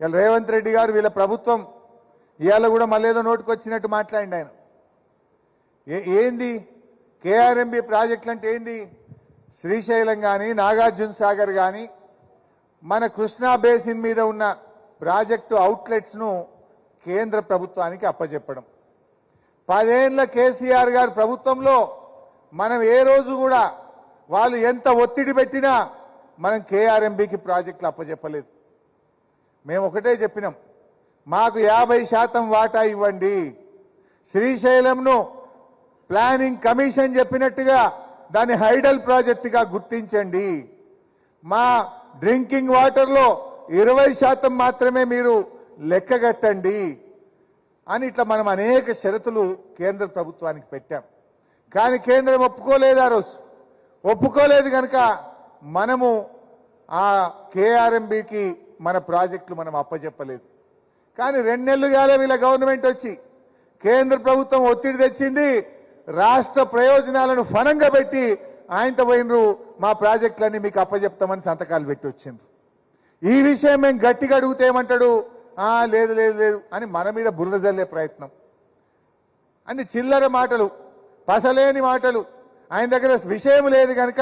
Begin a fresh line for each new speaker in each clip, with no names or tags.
ఇలా రేవంత్ రెడ్డి గారు వీళ్ళ ప్రభుత్వం ఇవాళ కూడా మళ్ళీ ఏదో నోటుకొచ్చినట్టు మాట్లాడిండు ఆయన. ఏ- ఏంది? కేఆర్ఎంబి ప్రాజెక్టులు అంటే ఏంది? శ్రీశైలం కానీ నాగార్జున సాగర్ కానీ మన కృష్ణా బేసిన్ మీద ఉన్న ప్రాజెక్టు అవుట్లెట్స్ను కేంద్ర ప్రభుత్వానికి అప్పచెప్పడం పదేళ్ళ కేసీఆర్ గారు ప్రభుత్వంలో మనం ఏ రోజు కూడా వాళ్ళు ఎంత ఒత్తిడి పెట్టినా మనం కేఆర్ఎంబికి ప్రాజెక్టులు అప్పచెప్పలేదు మేము ఒకటే చెప్పినాం. మాకు యాభై శాతం వాటా ఇవ్వండి. శ్రీశైలంను ప్లానింగ్ కమిషన్ చెప్పినట్టుగా దాన్ని హైడల్ ప్రాజెక్టుగా గుర్తించండి. మా డ్రింకింగ్ వాటర్లో ఇరవై శాతం మాత్రమే మీరు లెక్కగట్టండి అని ఇట్లా మనం అనేక షరతులు కేంద్ర ప్రభుత్వానికి పెట్టాం. కానీ కేంద్రం ఒప్పుకోలేదు ఆ రోజు? ఒప్పుకోలేదు కనుక మనము ఆ కేఆర్ఎంబికి మన ప్రాజెక్టులు మనం అప్పచెప్పలేదు కానీ రెండు నెలలుగానే వీళ్ళ గవర్నమెంట్ వచ్చి కేంద్ర ప్రభుత్వం ఒత్తిడి తెచ్చింది రాష్ట్ర ప్రయోజనాలను ఫనంగా పెట్టి ఆయనతో పోయినరు మా ప్రాజెక్టులన్నీ మీకు అప్పచెప్తామని సంతకాలు పెట్టి వచ్చిండ్రు. ఈ విషయం మేము గట్టిగా అడిగితే ఏమంటాడు? ఆ లేదు లేదు లేదు అని మన మీద బురద జల్లే ప్రయత్నం. అన్ని చిల్లర మాటలు పసలేని మాటలు. ఆయన దగ్గర విషయం లేదు కనుక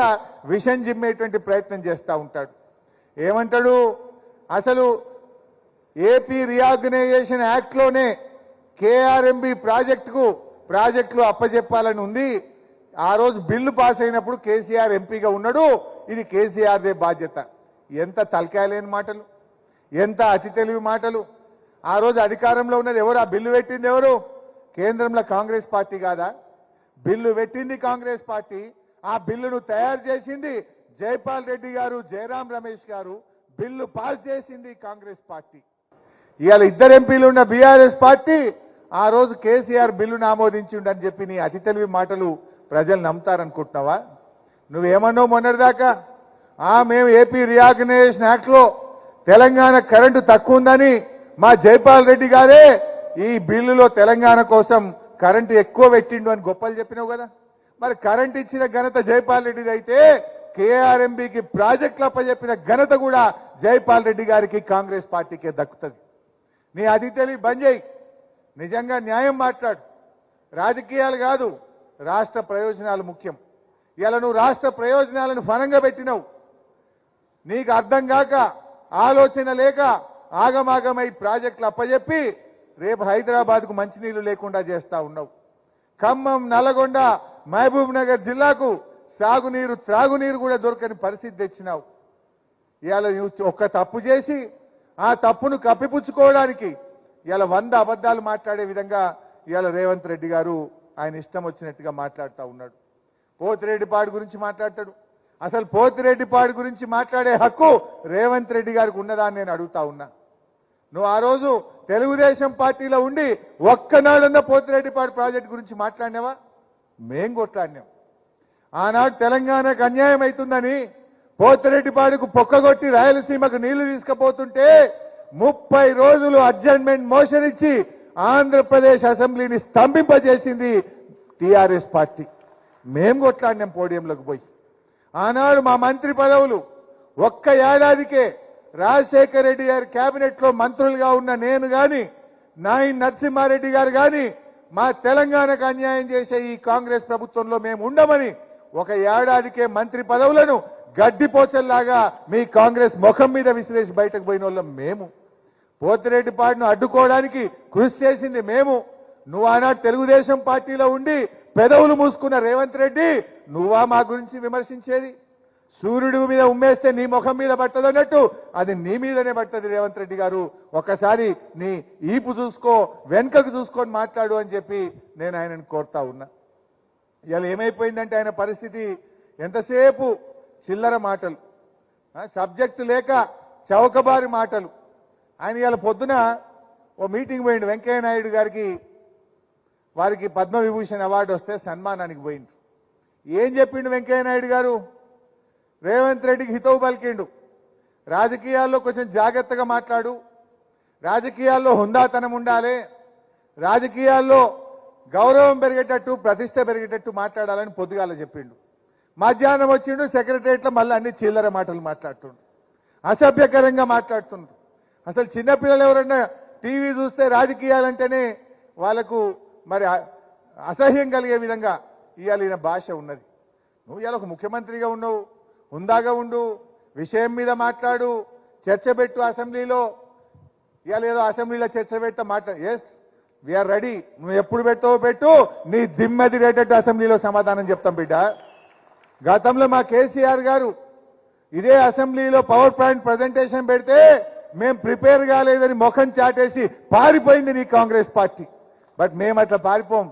విషం జిమ్మేటువంటి ప్రయత్నం చేస్తూ ఉంటాడు. ఏమంటాడు? అసలు ఏపీ రీఆర్గనైజేషన్ యాక్ట్లోనే కేఆర్ఎంబి ప్రాజెక్టుకు ప్రాజెక్టులు అప్పజెప్పాలని ఉంది. ఆ రోజు బిల్లు పాస్ అయినప్పుడు కేసీఆర్ ఎంపీగా ఉన్నాడు. ఇది కేసీఆర్దే బాధ్యత. ఎంత తలకాయలేని మాటలు ఎంత అతి తెలివి మాటలు. ఆ రోజు అధికారంలో ఉన్నది ఎవరు? ఆ బిల్లు పెట్టింది ఎవరు? కేంద్రంలో కాంగ్రెస్ పార్టీ కాదా? బిల్లు పెట్టింది కాంగ్రెస్ పార్టీ. ఆ బిల్లును తయారు చేసింది జైపాల్ రెడ్డి గారు జయరాం రమేష్ గారు. బిల్లు పాస్ చేసింది కాంగ్రెస్ పార్టీ. ఇవాళ ఇద్దరు ఎంపీలు ఉన్న బీఆర్ఎస్ పార్టీ ఆ రోజు కేసీఆర్ బిల్లును ఆమోదించిండని చెప్పి నీ అతి తెలివి మాటలు ప్రజలు నమ్ముతారనుకుంటున్నావా? నువ్వేమన్నావు మొన్నటిదాకా? ఆ మేము ఏపీ రియాగ్నైజేషన్ యాక్ట్లో తెలంగాణ కరెంటు తక్కువ ఉందని మా జైపాల్ రెడ్డి గారే ఈ బిల్లులో తెలంగాణ కోసం కరెంటు ఎక్కువ పెట్టిండు అని గొప్పలు చెప్పినావు కదా. మరి కరెంట్ ఇచ్చిన ఘనత జైపాల్ రెడ్డిది అయితే కేఆర్ఎంబికి ప్రాజెక్టులు అప్పచెప్పిన ఘనత కూడా జైపాల్ రెడ్డి గారికి కాంగ్రెస్ పార్టీకే దక్కుతుంది. నీ అది తెలివి బంద్ చేయి. నిజంగా న్యాయం మాట్లాడు. రాజకీయాలు కాదు రాష్ట్ర ప్రయోజనాలు ముఖ్యం. ఇలా నువ్వు రాష్ట్ర ప్రయోజనాలను ఫలంగా పెట్టినావు. నీకు అర్థం కాక ఆలోచన లేక ఆగమాగమై ప్రాజెక్టులు అప్పజెప్పి రేపు హైదరాబాద్కు మంచినీళ్ళు లేకుండా చేస్తా ఉన్నావు. ఖమ్మం నల్లగొండ మహబూబ్ నగర్ జిల్లాకు సాగునీరు త్రాగునీరు కూడా దొరకని పరిస్థితి తెచ్చినావు. ఇవాళ ఒక్క తప్పు చేసి ఆ తప్పును కప్పిపుచ్చుకోవడానికి ఇవాళ వంద అబద్ధాలు మాట్లాడే విధంగా ఇవాళ రేవంత్ రెడ్డి గారు ఆయన ఇష్టం వచ్చినట్టుగా మాట్లాడుతూ ఉన్నాడు. పోతిరెడ్డిపాడు గురించి మాట్లాడతాడు. అసలు పోతిరెడ్డిపాడు గురించి మాట్లాడే హక్కు రేవంత్ రెడ్డి గారికి ఉన్నదా నేను అడుగుతా ఉన్నా. నువ్వు ఆ రోజు తెలుగుదేశం పార్టీలో ఉండి ఒక్కనాడన్న పోతిరెడ్డిపాడు ప్రాజెక్ట్ గురించి మాట్లాడినావా? మేం కొట్లాడినాం. ఆనాడు తెలంగాణకు అన్యాయం అవుతుందని పోతిరెడ్డిపాడుకు పొక్కగొట్టి రాయలసీమకు నీళ్ళు తీసుకుపోతుంటే ముప్పై రోజులు అడ్జస్ట్మెంట్ మోషన్ ఇచ్చి ఆంధ్రప్రదేశ్ అసెంబ్లీని స్తంభింపజేసింది టీఆర్ఎస్ పార్టీ. మేం కొట్లాడినాం పోడియంలోకి పోయి. ఆనాడు మా మంత్రి పదవులు ఒక్క ఏడాదికే రాజశేఖర రెడ్డి గారి కేబినెట్లో మంత్రులుగా ఉన్న నేను గాని నాయన్ నరసింహారెడ్డి గారు గాని మా తెలంగాణకు అన్యాయం చేసే ఈ కాంగ్రెస్ ప్రభుత్వంలో మేము ఉండమని ఒక ఏడాదికే మంత్రి పదవులను గడ్డిపోచల్లాగా మీ కాంగ్రెస్ ముఖం మీద విసిరేసి బయటకు పోయిన వాళ్ళం మేము పోతిరెడ్డిపాడును అడ్డుకోవడానికి కృషి చేసింది మేము. నువ్వు ఆనాడు తెలుగుదేశం పార్టీలో ఉండి పెదవులు మూసుకున్న రేవంత్ రెడ్డి నువ్వా మా గురించి విమర్శించేది? సూర్యుడి మీద ఉమ్మేస్తే నీ ముఖం మీద పట్టదన్నట్టు అది నీ మీదనే పట్టది రేవంత్ రెడ్డి గారు. ఒకసారి నీ ఈపు చూసుకో వెనుకకు చూసుకొని మాట్లాడు అని చెప్పి నేను ఆయనను కోరుతా ఉన్నా. ఇవాళ ఏమైపోయిందంటే ఆయన పరిస్థితి ఎంతసేపు చిల్లర మాటలు సబ్జెక్టు లేక చౌకబారి మాటలు. ఆయన ఇవాళ పొద్దున ఓ మీటింగ్ పోయిండు వెంకయ్య నాయుడు గారికి వారికి పద్మవిభూషణ్ అవార్డు వస్తే సన్మానానికి పోయిండు. ఏం చెప్పిండు వెంకయ్య నాయుడు గారు? రేవంత్ రెడ్డికి హితవు పలికిండు. రాజకీయాల్లో కొంచెం జాగ్రత్తగా మాట్లాడు. రాజకీయాల్లో హుందాతనం ఉండాలి. రాజకీయాల్లో గౌరవం పెరిగేటట్టు ప్రతిష్ట పెరిగేటట్టు మాట్లాడాలని పొద్దుగాల చెప్పిండు. మధ్యాహ్నం వచ్చిండు సెక్రటరియట్లో మళ్ళీ అన్ని చిల్లర మాటలు మాట్లాడుతుండు. అసభ్యకరంగా మాట్లాడుతుండ్రు అసలు చిన్నపిల్లలు ఎవరన్నా టీవీ చూస్తే రాజకీయాలంటేనే వాళ్ళకు మరి అసహ్యం కలిగే విధంగా ఇవాళ ఈయన భాష ఉన్నది. నువ్వు ఇవాళ ఒక ముఖ్యమంత్రిగా ఉన్నావు హుందాగా ఉండు విషయం మీద మాట్లాడు చర్చ పెట్టు అసెంబ్లీలో. ఇవాళ ఏదో అసెంబ్లీలో చర్చ పెట్ట మాట్లాడు ఎస్ వీఆర్ రెడీ నువ్వు ఎప్పుడు పెట్టావో పెట్టు. నీ దిమ్మెదిరేటట్టు అసెంబ్లీలో సమాధానం చెప్తాం బిడ్డ. గతంలో మా కేసీఆర్ గారు ఇదే అసెంబ్లీలో పవర్ పాయింట్ ప్రజెంటేషన్ పెడితే మేం ప్రిపేర్ కాలేదని ముఖం చాటేసి పారిపోయింది నీ కాంగ్రెస్ పార్టీ. బట్ మేము అట్లా పారిపోం.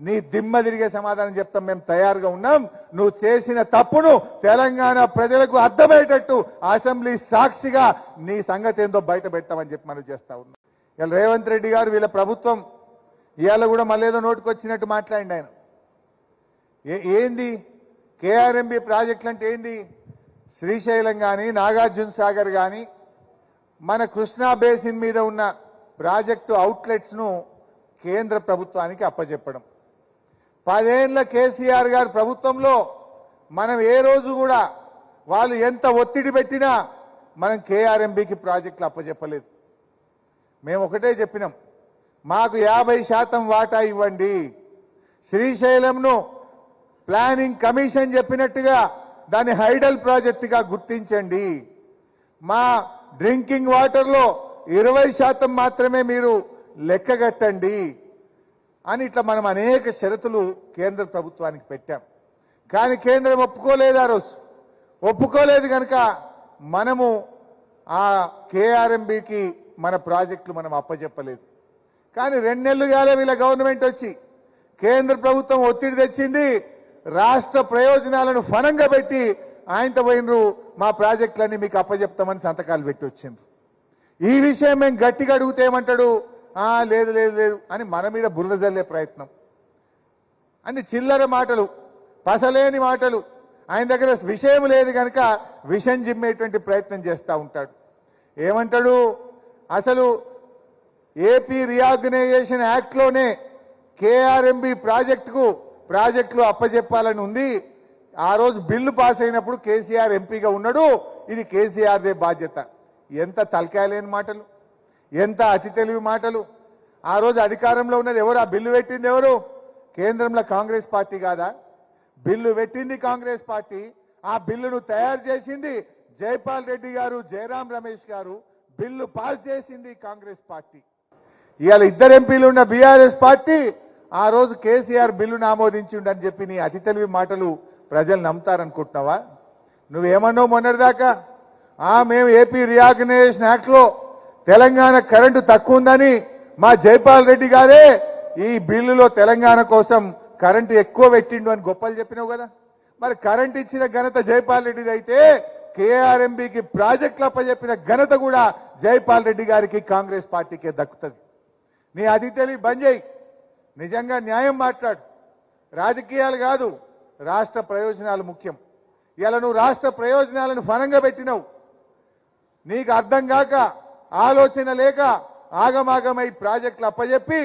నీ దిమ్మ తిరిగే సమాధానం చెప్తాం. మేము తయారుగా ఉన్నాం. నువ్వు చేసిన తప్పును తెలంగాణ ప్రజలకు అర్థమయ్యేటట్టు అసెంబ్లీ సాక్షిగా నీ సంగతి ఏందో బయట పెడతామని చెప్పి మనం చేస్తా ఉన్నాం. ఇలా రేవంత్ రెడ్డి గారు వీళ్ళ ప్రభుత్వం ఇవాళ కూడా మళ్ళేదో ఏదో నోటుకొచ్చినట్టు మాట్లాడింది ఆయన. ఏ- ఏంది? కేఆర్ఎంబి ప్రాజెక్టులు అంటే ఏంది? శ్రీశైలం కానీ నాగార్జున సాగర్ కానీ మన కృష్ణా బేసిన్ మీద ఉన్న ప్రాజెక్టు అవుట్లెట్స్ను కేంద్ర ప్రభుత్వానికి అప్పచెప్పడం పదేళ్ళ కేసీఆర్ గారి ప్రభుత్వంలో మనం ఏ రోజు కూడా వాళ్ళు ఎంత ఒత్తిడి పెట్టినా మనం కేఆర్ఎంబికి ప్రాజెక్టులు అప్పచెప్పలేదు మేము ఒకటే చెప్పినాం. మాకు యాభై శాతం వాటా ఇవ్వండి. శ్రీశైలంను ప్లానింగ్ కమిషన్ చెప్పినట్టుగా దాన్ని హైడల్ ప్రాజెక్టుగా గుర్తించండి. మా డ్రింకింగ్ వాటర్లో ఇరవై శాతం మాత్రమే మీరు లెక్కగట్టండి అని ఇట్లా మనం అనేక షరతులు కేంద్ర ప్రభుత్వానికి పెట్టాం. కానీ కేంద్రం ఒప్పుకోలేదు ఆ రోజు. ఒప్పుకోలేదు కనుక మనము ఆ కేఆర్ఎంబికి మన ప్రాజెక్టులు మనం అప్పచెప్పలేదు కానీ రెండు నెలలు కాలే వీళ్ళ గవర్నమెంట్ వచ్చి. కేంద్ర ప్రభుత్వం ఒత్తిడి తెచ్చింది రాష్ట్ర ప్రయోజనాలను ఫనంగా పెట్టి ఆయనతో పోయినరు మా ప్రాజెక్టులన్నీ మీకు అప్పచెప్తామని సంతకాలు పెట్టి వచ్చిండ్రు. ఈ విషయం మేము గట్టిగా అడిగితే ఏమంటాడు? ఆ లేదు లేదు లేదు అని మన మీద బురద జల్లే ప్రయత్నం. అన్ని చిల్లర మాటలు పసలేని మాటలు. ఆయన దగ్గర విషయం లేదు కనుక విషం జిమ్మేటువంటి ప్రయత్నం చేస్తూ ఉంటాడు. ఏమంటాడు? అసలు ఏపీ రీఆర్గనైజేషన్ యాక్ట్లోనే కేఆర్ఎంబి ప్రాజెక్టుకు ప్రాజెక్టులు అప్పజెప్పాలని ఉంది. ఆ రోజు బిల్లు పాస్ అయినప్పుడు కేసీఆర్ ఎంపీగా ఉన్నాడు. ఇది కేసీఆర్దే బాధ్యత. ఎంత తలకాయలేని మాటలు. ఎంత అతి తెలివి మాటలు. ఆ రోజు అధికారంలో ఉన్నది ఎవరు? ఆ బిల్లు పెట్టింది ఎవరు? కేంద్రంలో కాంగ్రెస్ పార్టీ కాదా? బిల్లు పెట్టింది కాంగ్రెస్ పార్టీ. ఆ బిల్లును తయారు చేసింది జైపాల్ రెడ్డి గారు జయరాం రమేష్ గారు. బిల్లు పాస్ చేసింది కాంగ్రెస్ పార్టీ. ఇవాళ ఇద్దరు ఎంపీలు ఉన్న బీఆర్ఎస్ పార్టీ ఆ రోజు కేసీఆర్ బిల్లును ఆమోదించిండని చెప్పి నీ అతి తెలివి మాటలు ప్రజలు నమ్ముతారనుకుంటున్నావా? నువ్వేమన్నావు మొన్నటిదాకా? ఆ మేము ఏపీ రియాగ్నైజేషన్ యాక్ట్లో తెలంగాణ కరెంటు తక్కువ ఉందని మా జైపాల్ రెడ్డి గారే ఈ బిల్లులో తెలంగాణ కోసం కరెంటు ఎక్కువ పెట్టిండు అని గొప్పలు చెప్పినావు కదా? మరి కరెంట్ ఇచ్చిన ఘనత జైపాల్ రెడ్డిది అయితే కేఆర్ఎంబికి ప్రాజెక్టులు అప్పచెప్పిన ఘనత కూడా జైపాల్ రెడ్డి గారికి కాంగ్రెస్ పార్టీకే దక్కుతుంది. నీ అది తెలివి బంద్ చేయి. నిజంగా న్యాయం మాట్లాడు. రాజకీయాలు కాదు రాష్ట్ర ప్రయోజనాలు ముఖ్యం. ఇలా నువ్వు రాష్ట్ర ప్రయోజనాలను ఫలంగా పెట్టినవు. నీకు అర్థం కాక ఆలోచన లేక ఆగమాగమై ప్రాజెక్టులు అప్పజెప్పి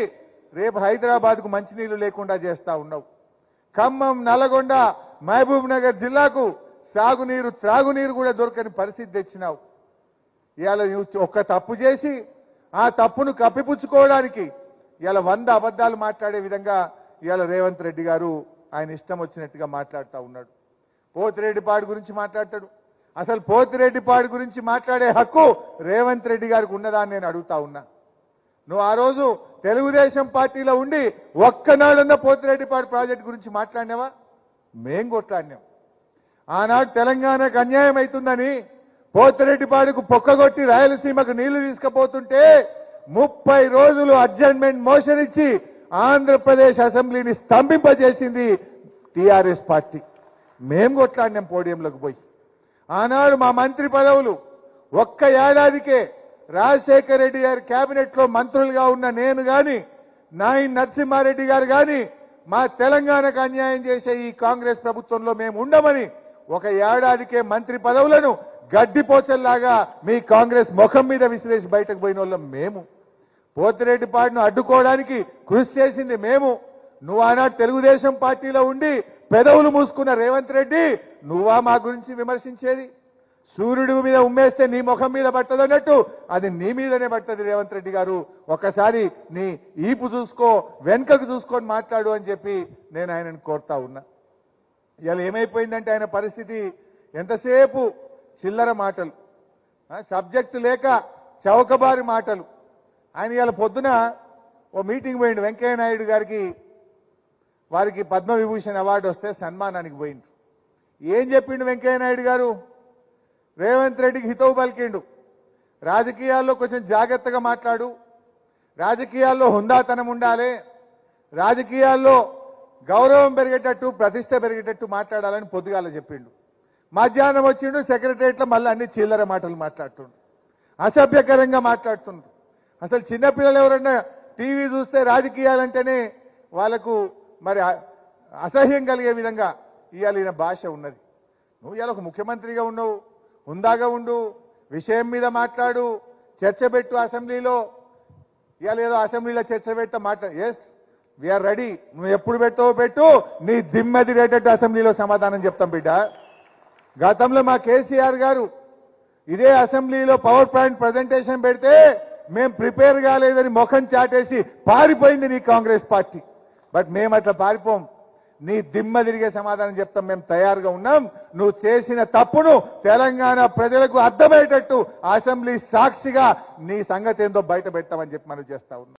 రేపు హైదరాబాద్కు మంచినీళ్ళు లేకుండా చేస్తా ఉన్నావు. ఖమ్మం నల్లగొండ మహబూబ్ నగర్ జిల్లాకు సాగునీరు త్రాగునీరు కూడా దొరకని పరిస్థితి తెచ్చినావు. ఇవాళ నువ్వు ఒక్క తప్పు చేసి ఆ తప్పును కప్పిపుచ్చుకోవడానికి ఇవాళ వంద అబద్ధాలు మాట్లాడే విధంగా ఇవాళ రేవంత్ రెడ్డి గారు ఆయన ఇష్టం వచ్చినట్టుగా మాట్లాడుతూ ఉన్నాడు. పోతిరెడ్డిపాడు గురించి మాట్లాడతాడు. అసలు పోతిరెడ్డిపాడు గురించి మాట్లాడే హక్కు రేవంత్ రెడ్డి గారికి ఉన్నదా అని నేను అడుగుతా ఉన్నా. నువ్వు ఆ రోజు తెలుగుదేశం పార్టీలో ఉండి ఒక్కనాడన్న పోతిరెడ్డిపాడు ప్రాజెక్ట్ గురించి మాట్లాడినావా? మేం కొట్లాడినాం. ఆనాడు తెలంగాణకు అన్యాయం అవుతుందని పోతిరెడ్డిపాడుకు పొక్కగొట్టి రాయలసీమకు నీళ్ళు తీసుకుపోతుంటే ముప్పై రోజులు అడ్జర్న్మెంట్ మోషన్ ఇచ్చి ఆంధ్రప్రదేశ్ అసెంబ్లీని స్తంభింపజేసింది టిఆర్ఎస్ పార్టీ. మేం కొట్లాడినాం పోడియంలోకి పోయి. ఆనాడు మా మంత్రి పదవులు ఒక్క ఏడాదికే రాజశేఖర రెడ్డి గారి కేబినెట్లో మంత్రులుగా ఉన్న నేను గాని నాయన్ నరసింహారెడ్డి గారు గాని మా తెలంగాణకు అన్యాయం చేసే ఈ కాంగ్రెస్ ప్రభుత్వంలో మేము ఉండమని ఒక ఏడాదికే మంత్రి పదవులను గడ్డిపోచల్లాగా మీ కాంగ్రెస్ ముఖం మీద విసిరేసి బయటకు పోయిన వాళ్ళం మేము. పోతిరెడ్డిపాడును అడ్డుకోవడానికి కృషి చేసింది మేము. నువ్వు ఆనాడు తెలుగుదేశం పార్టీలో ఉండి పెదవులు మూసుకున్న రేవంత్ రెడ్డి నువ్వా మా గురించి విమర్శించేది? సూర్యుడి మీద ఉమ్మేస్తే నీ ముఖం మీద పట్టదు అన్నట్టు అది నీ మీదనే పట్టదు రేవంత్ రెడ్డి గారు. ఒకసారి నీ ఈపు చూసుకో వెనుకకు చూసుకొని మాట్లాడు అని చెప్పి నేను ఆయనను కోరుతా ఉన్నా. ఇవాళ ఏమైపోయిందంటే ఆయన పరిస్థితి ఎంతసేపు చిల్లర మాటలు సబ్జెక్టు లేక చౌకబారి మాటలు. ఆయన ఇవాళ పొద్దున ఓ మీటింగ్ పోయిండు వెంకయ్య నాయుడు గారికి వారికి పద్మవిభూషణ్ అవార్డు వస్తే సన్మానానికి పోయిండు. ఏం చెప్పిండు వెంకయ్య నాయుడు గారు? రేవంత్ రెడ్డికి హితవు పలికిండు. రాజకీయాల్లో కొంచెం జాగ్రత్తగా మాట్లాడు. రాజకీయాల్లో హుందాతనం ఉండాలి. రాజకీయాల్లో గౌరవం పెరిగేటట్టు ప్రతిష్ట పెరిగేటట్టు మాట్లాడాలని పొద్దుగాల చెప్పిండు. మధ్యాహ్నం వచ్చిండు సెక్రటరియట్లో మళ్ళీ అన్ని చిల్లర మాటలు మాట్లాడుతుండు. అసభ్యకరంగా మాట్లాడుతుండ్రు అసలు చిన్నపిల్లలు ఎవరన్నా టీవీ చూస్తే రాజకీయాలంటేనే వాళ్ళకు మరి అసహ్యం కలిగే విధంగా ఇవాళ ఈయన భాష ఉన్నది. నువ్వు ఇవాళ ఒక ముఖ్యమంత్రిగా ఉండవు హుందాగా ఉండు విషయం మీద మాట్లాడు చర్చ పెట్టు అసెంబ్లీలో. ఇవాళ ఏదో అసెంబ్లీలో చర్చ పెట్ట మాట్లా ఎస్ వీఆర్ రెడీ నువ్వు ఎప్పుడు పెట్టావో పెట్టు. నీ దిమ్మదిరేటట్టు అసెంబ్లీలో సమాధానం చెప్తాం బిడ్డ. గతంలో మా కేసీఆర్ గారు ఇదే అసెంబ్లీలో పవర్ పాయింట్ ప్రజెంటేషన్ పెడితే మేం ప్రిపేర్ కాలేదని ముఖం చాటేసి పారిపోయింది నీ కాంగ్రెస్ పార్టీ. బట్ మేము అట్లా పారిపోం. నీ దిమ్మ తిరిగే సమాధానం చెప్తాం. మేము తయారుగా ఉన్నాం. నువ్వు చేసిన తప్పును తెలంగాణ ప్రజలకు అర్థమయ్యేటట్టు అసెంబ్లీ సాక్షిగా నీ సంగతి ఏందో బయట పెడతామని చెప్పి మనం చేస్తా ఉన్నాం.